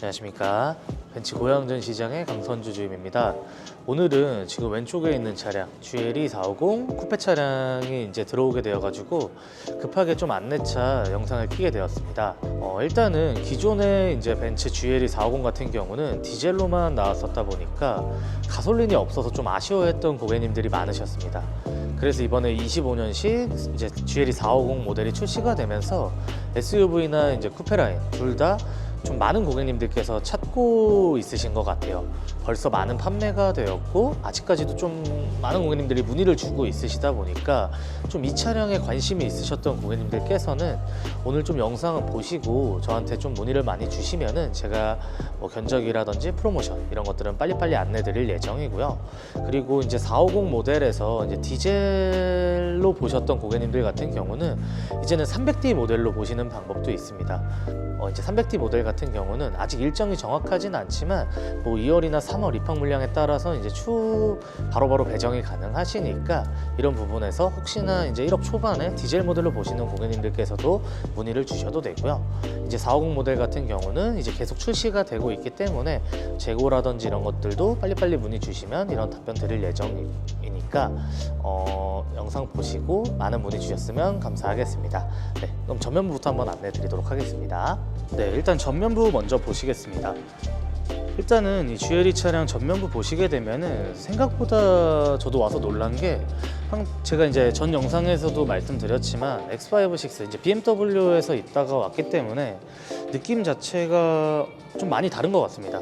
안녕하십니까 벤츠 고양전 시장의 강선주 주임입니다. 오늘은 지금 왼쪽에 있는 차량 GLE 450 쿠페 차량이 이제 들어오게 되어 가지고 급하게 좀 안내차 영상을 키게 되었습니다. 어, 일단은 기존에 이제 벤츠 GLE 450 같은 경우는 디젤로만 나왔었다 보니까 가솔린이 없어서 좀 아쉬워했던 고객님들이 많으셨습니다. 그래서 이번에 25년식 이제 GLE 450 모델이 출시가 되면서 SUV나 이제 쿠페 라인 둘다 좀 많은 고객님들께서 찾고 있으신 것 같아요. 벌써 많은 판매가 되었고 아직까지도 좀 많은 고객님들이 문의를 주고 있으시다 보니까 좀 이 차량에 관심이 있으셨던 고객님들께서는 오늘 좀 영상을 보시고 저한테 좀 문의를 많이 주시면은 제가 뭐 견적이라든지 프로모션 이런 것들은 빨리빨리 안내 드릴 예정이고요. 그리고 이제 450 모델에서 이제 디젤로 보셨던 고객님들 같은 경우는 이제는 300D 모델로 보시는 방법도 있습니다. 어, 이제 300D 모델 같은 경우는 아직 일정이 정확하진 않지만 뭐 2월이나 3월 입항 물량에 따라서 이제 추 바로바로 배정이 가능하시니까 이런 부분에서 혹시나 이제 1억 초반에 디젤 모델로 보시는 고객님들께서도 문의를 주셔도 되고요. 이제 450 모델 같은 경우는 이제 계속 출시가 되고 있기 때문에 재고라든지 이런 것들도 빨리빨리 문의 주시면 이런 답변 드릴 예정이니까 어, 영상 보시고 많은 문의 주셨으면 감사하겠습니다. 네, 그럼 전면부부터 한번 안내 드리도록 하겠습니다. 네, 일단 전면부 먼저 보시겠습니다. 일단은 이 GLE 차량 전면부 보시게 되면은 생각보다 저도 와서 놀란 게 한- 제가 이제 전 영상에서도 말씀드렸지만 X5, 6 이제 BMW에서 있다가 왔기 때문에 느낌 자체가 좀 많이 다른 것 같습니다.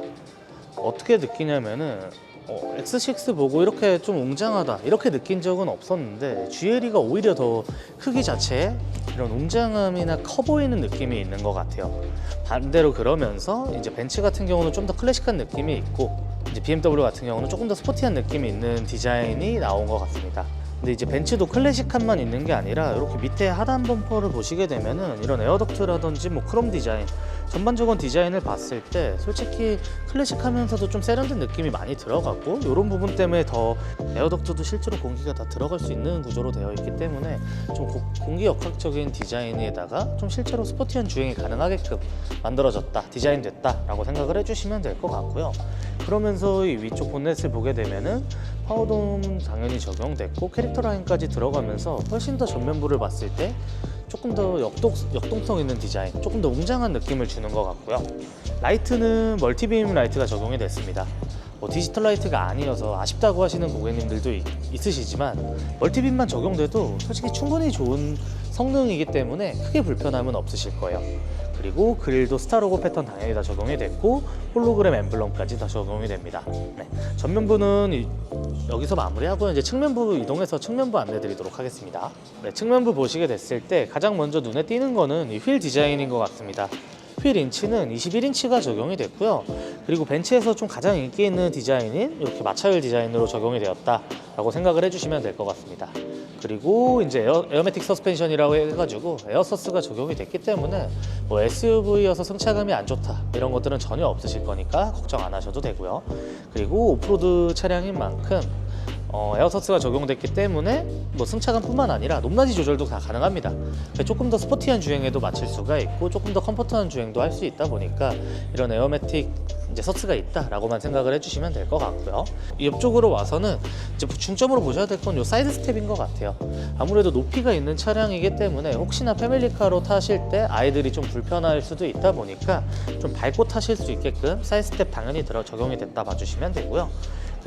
어떻게 느끼냐면은 어, X6 보고 이렇게 좀 웅장하다 이렇게 느낀 적은 없었는데 GLE가 오히려 더 크기 자체에 이런 웅장함이나 커 보이는 느낌이 있는 것 같아요. 반대로 그러면서 이제 벤츠 같은 경우는 좀 더 클래식한 느낌이 있고 이제 BMW 같은 경우는 조금 더 스포티한 느낌이 있는 디자인이 나온 것 같습니다. 근데 이제 벤츠도 클래식함만 있는 게 아니라 이렇게 밑에 하단 범퍼를 보시게 되면은 이런 에어덕트라든지 뭐 크롬 디자인 전반적인 디자인을 봤을 때 솔직히 클래식하면서도 좀 세련된 느낌이 많이 들어가고 이런 부분 때문에 더 에어덕트도 실제로 공기가 다 들어갈 수 있는 구조로 되어 있기 때문에 좀 고- 공기 역학적인 디자인에다가 좀 실제로 스포티한 주행이 가능하게끔 만들어졌다 디자인됐다 라고 생각을 해주시면 될 것 같고요. 그러면서 이 위쪽 본넷을 보게 되면은 파워돔 당연히 적용됐고 캐릭터 라인까지 들어가면서 훨씬 더 전면부를 봤을 때 조금 더 역동, 역동성 있는 디자인, 조금 더 웅장한 느낌을 주는 것 같고요. 라이트는 멀티빔 라이트가 적용이 됐습니다. 뭐 디지털 라이트가 아니어서 아쉽다고 하시는 고객님들도 있, 있으시지만 멀티빔만 적용돼도 솔직히 충분히 좋은 성능이기 때문에 크게 불편함은 없으실 거예요. 그리고 그릴도 스타로고 패턴 당연히 다 적용이 됐고 홀로그램 엠블럼까지 다 적용이 됩니다. 네. 전면부는 이- 여기서 마무리하고 이제 측면부 이동해서 측면부 안내 드리도록 하겠습니다. 네, 측면부 보시게 됐을 때 가장 먼저 눈에 띄는 거는 이 휠 디자인인 것 같습니다. 휠 인치는 21인치가 적용이 됐고요. 그리고 벤츠에서 좀 가장 인기 있는 디자인인 이렇게 마차율 디자인으로 적용이 되었다라고 생각을 해주시면 될 것 같습니다. 그리고 이제 에어, 에어매틱 서스펜션이라고 해가지고 에어서스가 적용이 됐기 때문에 뭐 SUV여서 승차감이 안 좋다 이런 것들은 전혀 없으실 거니까 걱정 안 하셔도 되고요. 그리고 오프로드 차량인 만큼 어, 에어서스가 적용됐기 때문에 뭐 승차감뿐만 아니라 높낮이 조절도 다 가능합니다. 그러니까 조금 더 스포티한 주행에도 맞출 수가 있고 조금 더 컴포트한 주행도 할 수 있다 보니까 이런 에어매틱 이제 서스가 있다라고만 생각을 해주시면 될 것 같고요. 옆쪽으로 와서는 이제 중점으로 보셔야 될건이 사이드 스텝인 것 같아요. 아무래도 높이가 있는 차량이기 때문에 혹시나 패밀리카로 타실 때 아이들이 좀 불편할 수도 있다 보니까 좀 밟고 타실 수 있게끔 사이드 스텝 당연히 들어 적용이 됐다 봐주시면 되고요.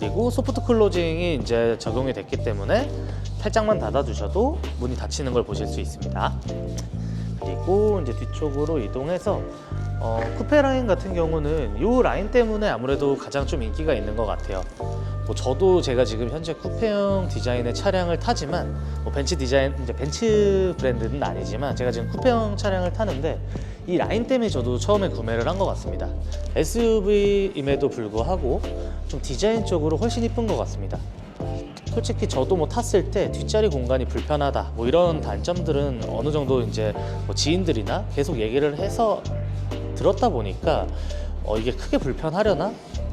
그리고 소프트 클로징이 이제 적용이 됐기 때문에 살짝만 닫아주셔도 문이 닫히는 걸 보실 수 있습니다. 그리고 이제 뒤쪽으로 이동해서 어, 쿠페 라인 같은 경우는 이 라인 때문에 아무래도 가장 좀 인기가 있는 것 같아요. 뭐 저도 제가 지금 현재 쿠페형 디자인의 차량을 타지만 뭐 벤츠 디자인 이제 벤츠 브랜드는 아니지만 제가 지금 쿠페형 차량을 타는데 이 라인 때문에 저도 처음에 구매를 한 것 같습니다. SUV임에도 불구하고 좀 디자인적으로 훨씬 이쁜 것 같습니다. 솔직히 저도 뭐 탔을 때 뒷자리 공간이 불편하다 뭐 이런 단점들은 어느 정도 이제 뭐 지인들이나 계속 얘기를 해서 들었다 보니까 어 이게 크게 불편하려나?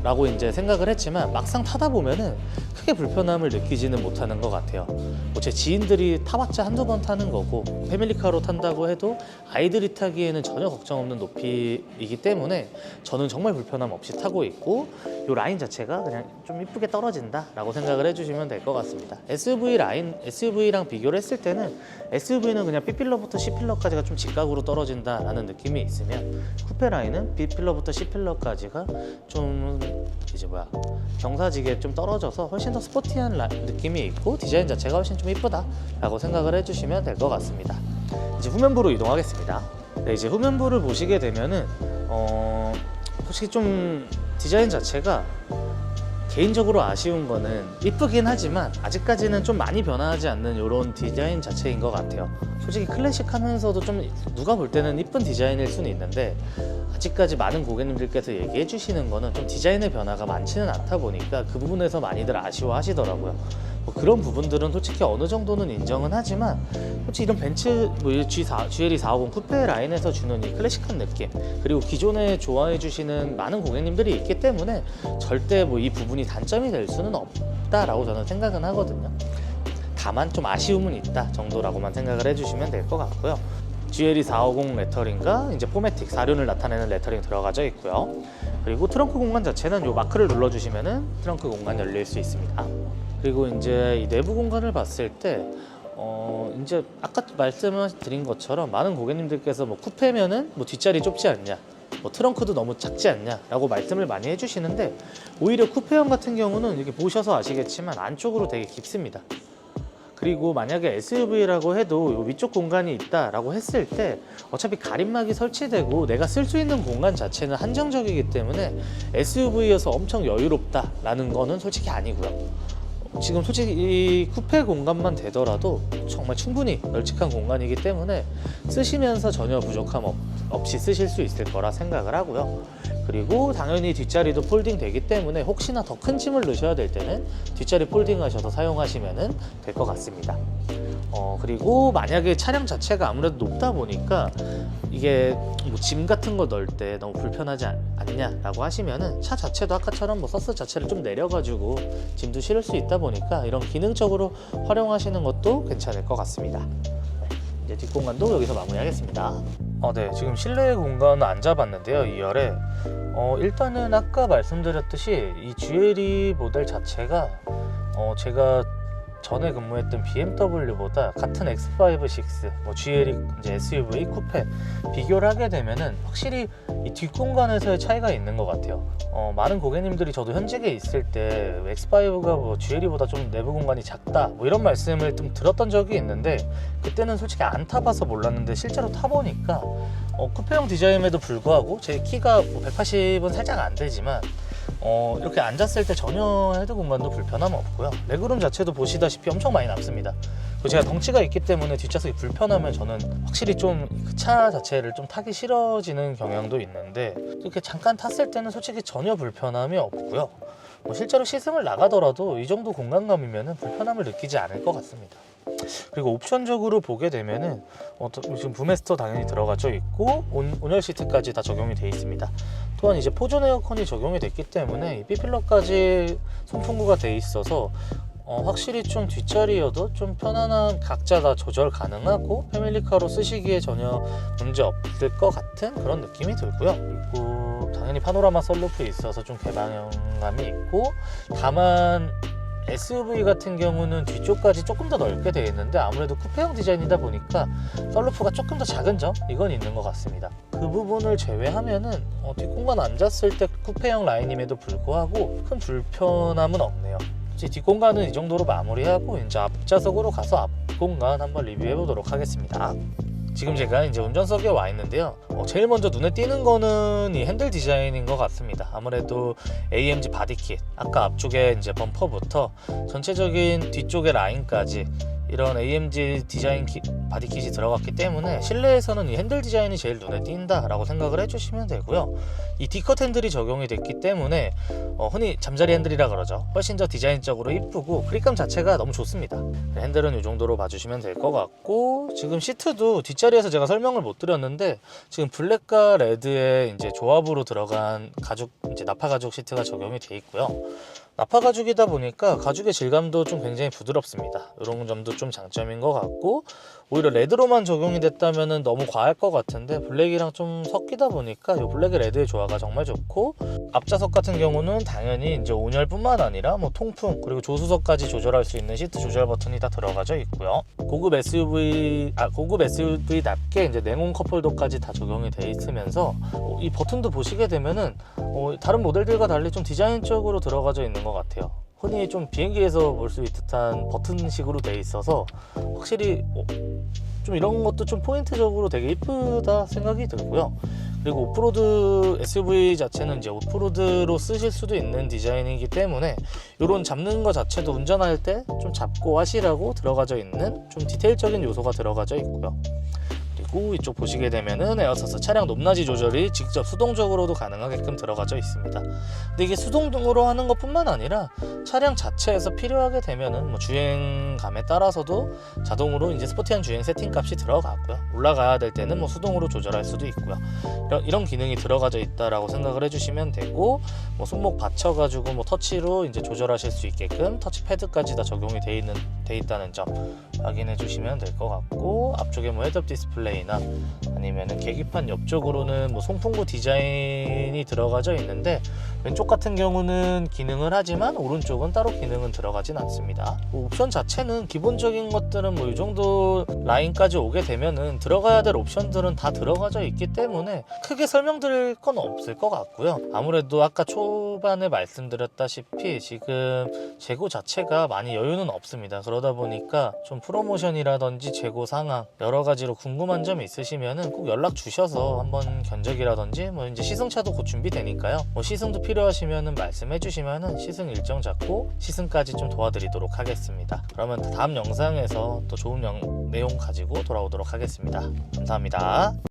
라고 이제 생각을 했지만 막상 타다 보면은 크게 불편함을 느끼지는 못하는 것 같아요. 뭐 제 지인들이 타봤자 한두 번 타는 거고 패밀리카로 탄다고 해도 아이들이 타기에는 전혀 걱정 없는 높이이기 때문에 저는 정말 불편함 없이 타고 있고 이 라인 자체가 그냥 좀 이쁘게 떨어진다 라고 생각을 해주시면 될 것 같습니다. SUV 라인 SUV랑 비교를 했을 때는 SUV는 그냥 B필러부터 C필러까지가 좀 직각으로 떨어진다 라는 느낌이 있으면 쿠페 라인은 B필러부터 C필러까지가 좀 이제 뭐야 경사지게 좀 떨어져서 훨씬 더 스포티한 라- 느낌이 있고 디자인 자체가 훨씬 좀 이쁘다 라고 생각을 해주시면 될 것 같습니다. 이제 후면부로 이동하겠습니다. 네, 이제 후면부를 보시게 되면은 어, 솔직히 좀 디자인 자체가 개인적으로 아쉬운 거는 이쁘긴 하지만 아직까지는 좀 많이 변화하지 않는 이런 디자인 자체인 것 같아요. 솔직히 클래식하면서도 좀 누가 볼 때는 이쁜 디자인일 수는 있는데 아직까지 많은 고객님들께서 얘기해 주시는 거는 좀 디자인의 변화가 많지는 않다 보니까 그 부분에서 많이들 아쉬워하시더라고요. 뭐 그런 부분들은 솔직히 어느 정도는 인정은 하지만 솔직히 이런 벤츠 뭐 G4, GLE 450 쿠페 라인에서 주는 이 클래식한 느낌 그리고 기존에 좋아해 주시는 많은 고객님들이 있기 때문에 절대 뭐 이 부분이 단점이 될 수는 없다라고 저는 생각은 하거든요. 다만 좀 아쉬움은 있다 정도라고만 생각을 해주시면 될 것 같고요. GLE 450 레터링과 이제 포매틱 사륜을 나타내는 레터링 들어가져 있고요. 그리고 트렁크 공간 자체는 이 마크를 눌러주시면은 트렁크 공간 열릴 수 있습니다. 그리고 이제 이 내부 공간을 봤을 때 어, 이제 아까 말씀드린 것처럼 많은 고객님들께서 뭐 쿠페면은 뭐 뒷자리 좁지 않냐, 뭐 트렁크도 너무 작지 않냐라고 말씀을 많이 해주시는데 오히려 쿠페형 같은 경우는 이렇게 보셔서 아시겠지만 안쪽으로 되게 깊습니다. 그리고 만약에 SUV라고 해도 요 위쪽 공간이 있다라고 했을 때 어차피 가림막이 설치되고 내가 쓸 수 있는 공간 자체는 한정적이기 때문에 SUV여서 엄청 여유롭다라는 거는 솔직히 아니고요. 지금 솔직히 이 쿠페 공간만 되더라도 정말 충분히 널찍한 공간이기 때문에 쓰시면서 전혀 부족함 없, 없이 쓰실 수 있을 거라 생각을 하고요. 그리고 당연히 뒷자리도 폴딩 되기 때문에 혹시나 더 큰 짐을 넣으셔야 될 때는 뒷자리 폴딩 하셔서 사용하시면 될 것 같습니다. 어, 그리고 만약에 차량 자체가 아무래도 높다 보니까 이게 뭐 짐 같은 거 넣을 때 너무 불편하지 않, 않냐라고 하시면은 차 자체도 아까처럼 뭐 서스 자체를 좀 내려가지고 짐도 실을 수 있다 보니까 이런 기능적으로 활용하시는 것도 괜찮을 것 같습니다. 이제 뒷공간도 여기서 마무리하겠습니다. 어, 네. 지금 실내 공간은 안 잡았는데요. 2열에. 어, 일단은 아까 말씀드렸듯이 이 GLE 모델 자체가 어, 제가 전에 근무했던 BMW보다 같은 X5, 6, 뭐 GLE 이제 SUV, 쿠페 비교를 하게 되면은 확실히 이 뒷공간에서의 차이가 있는 것 같아요. 어, 많은 고객님들이 저도 현직에 있을 때 X5가 뭐 GLE보다 좀 내부 공간이 작다 뭐 이런 말씀을 좀 들었던 적이 있는데 그때는 솔직히 안 타봐서 몰랐는데 실제로 타보니까 어, 쿠페형 디자인에도 불구하고 제 키가 뭐 180은 살짝 안 되지만 어, 이렇게 앉았을 때 전혀 헤드 공간도 불편함 없고요. 레그룸 자체도 보시다시피 엄청 많이 남습니다. 그리고 제가 덩치가 있기 때문에 뒷좌석이 불편하면 저는 확실히 좀 그 차 자체를 좀 타기 싫어지는 경향도 있는데 이렇게 잠깐 탔을 때는 솔직히 전혀 불편함이 없고요. 뭐 실제로 시승을 나가더라도 이 정도 공간감이면 불편함을 느끼지 않을 것 같습니다. 그리고 옵션적으로 보게 되면은 어, 또 지금 부메스터 당연히 들어가져 있고 온, 온열 시트까지 다 적용이 돼 있습니다. 또한 이제 포존 에어컨이 적용이 됐기 때문에 이 B필러까지 송풍구가 돼 있어서 어, 확실히 좀 뒷자리여도 좀 편안한 각자 다 조절 가능하고 패밀리카로 쓰시기에 전혀 문제 없을 것 같은 그런 느낌이 들고요. 그리고 당연히 파노라마 썬루프 있어서 좀 개방감이 있고 다만 SUV 같은 경우는 뒤쪽까지 조금 더 넓게 되어 있는데 아무래도 쿠페형 디자인이다 보니까 썬루프가 조금 더 작은 점 이건 있는 것 같습니다. 그 부분을 제외하면은 어, 뒷공간 앉았을 때 쿠페형 라인임에도 불구하고 큰 불편함은 없네요. 이제 뒷공간은 이 정도로 마무리하고 이제 앞좌석으로 가서 앞공간 한번 리뷰해 보도록 하겠습니다. 지금 제가 이제 운전석에 와 있는데요. 어, 제일 먼저 눈에 띄는 거는 이 핸들 디자인인 것 같습니다. 아무래도 AMG 바디킷, 아까 앞쪽에 이제 범퍼부터 전체적인 뒤쪽의 라인까지 이런 AMG 디자인 키- 바디킷이 들어갔기 때문에 실내에서는 이 핸들 디자인이 제일 눈에 띈다라고 생각을 해주시면 되고요. 이 D컷 핸들이 적용이 됐기 때문에 어, 흔히 잠자리 핸들이라 그러죠. 훨씬 더 디자인적으로 이쁘고 그립감 자체가 너무 좋습니다. 핸들은 이 정도로 봐주시면 될 것 같고 지금 시트도 뒷자리에서 제가 설명을 못 드렸는데 지금 블랙과 레드의 이제 조합으로 들어간 가죽 이제 나파 가죽 시트가 적용이 돼 있고요. 나파 가죽이다 보니까 가죽의 질감도 좀 굉장히 부드럽습니다. 이런 점도 좀 장점인 것 같고 오히려 레드로만 적용이 됐다면 너무 과할 것 같은데 블랙이랑 좀 섞이다 보니까 이 블랙의 레드의 조화가 정말 좋고 앞좌석 같은 경우는 당연히 이제 온열뿐만 아니라 뭐 통풍 그리고 조수석까지 조절할 수 있는 시트 조절 버튼이 다 들어가져 있고요. 고급 SUV 아 고급 SUV답게 이제 냉온 컵홀더까지 다 적용이 돼 있으면서 어, 이 버튼도 보시게 되면은 어, 다른 모델들과 달리 좀 디자인적으로 들어가져 있는 것 같아요. 흔히 좀 비행기에서 볼 수 있는 듯한 버튼식으로 돼 있어서 확실히 어, 좀 이런 것도 좀 포인트적으로 되게 이쁘다 생각이 들고요. 그리고 오프로드 SUV 자체는 이제 오프로드로 쓰실 수도 있는 디자인이기 때문에 이런 잡는 거 자체도 운전할 때 좀 잡고 하시라고 들어가져 있는 좀 디테일적인 요소가 들어가져 있고요. 그리고 이쪽 보시게 되면은 에어서스 차량 높낮이 조절이 직접 수동적으로도 가능하게끔 들어가져 있습니다. 근데 이게 수동으로 하는 것뿐만 아니라 차량 자체에서 필요하게 되면은 뭐 주행감에 따라서도 자동으로 이제 스포티한 주행 세팅 값이 들어가고요. 올라가야 될 때는 뭐 수동으로 조절할 수도 있고요. 이런, 이런 기능이 들어가져 있다라고 생각을 해주시면 되고 뭐 손목 받쳐가지고 뭐 터치로 이제 조절하실 수 있게끔 터치 패드까지 다 적용이 돼 있는 돼 있다는 점 확인해 주시면 될 것 같고 앞쪽에 뭐 헤드업 디스플레이나 아니면은 계기판 옆쪽으로는 뭐 송풍구 디자인이 들어가져 있는데 왼쪽 같은 경우는 기능을 하지만 오른쪽은 따로 기능은 들어가진 않습니다. 뭐 옵션 자체는 기본적인 것들은 뭐 이 정도 라인까지 오게 되면은 들어가야 될 옵션들은 다 들어가져 있기 때문에 크게 설명드릴 건 없을 것 같고요. 아무래도 아까 초반에 말씀드렸다시피 지금 재고 자체가 많이 여유는 없습니다. 그러다 보니까 좀 프로모션이라든지 재고 상황 여러 가지로 궁금한 점이 있으시면은 꼭 연락 주셔서 한번 견적이라든지 뭐 이제 시승차도 곧 준비되니까요. 뭐 시승도 필요하시면은 말씀해 주시면은 시승 일정 잡고 시승까지 좀 도와드리도록 하겠습니다. 그러면 다음 영상에서 또 좋은 영- 내용 가지고 돌아오도록 하겠습니다. 감사합니다.